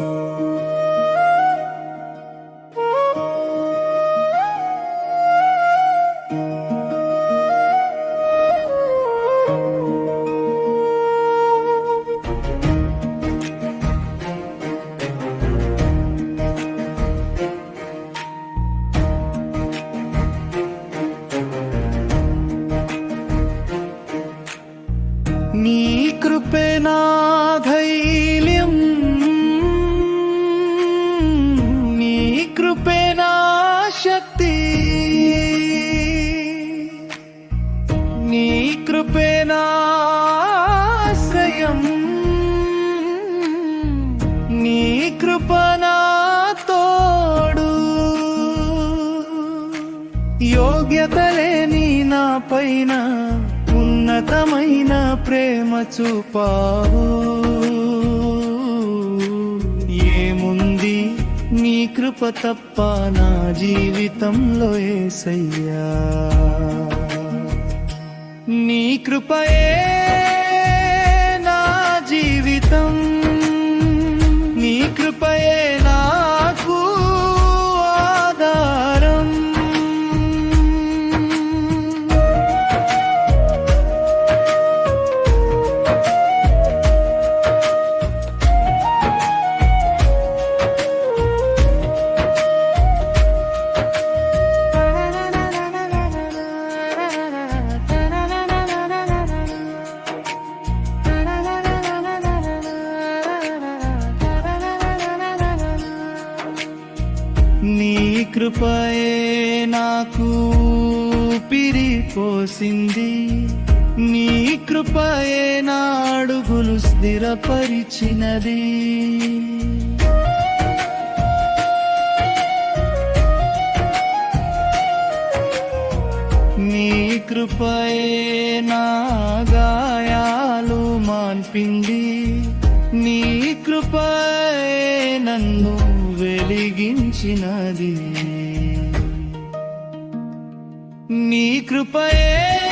నీ కృపే నా శక్తి. నీ కృపే నా ఆశ్రయం. నీ కృప నా తోడు. యోగ్యత లేని నా పైన ఉన్నతమైన ప్రేమ చూపావు. కృప తప్ప నా జీవితంలో ఏసయ్యా. నీ కృపయే నా జీవితం. నీ కృపయే నీ కృపయే నాకు పిరిపోసింది. నీ కృపయే నా అడుగులు స్థిరపరిచినది. నీ కృపయే నా గాయాలు మాన్పింది. నీ కృపయే నన్ను కలిగించినది నీ కృపయే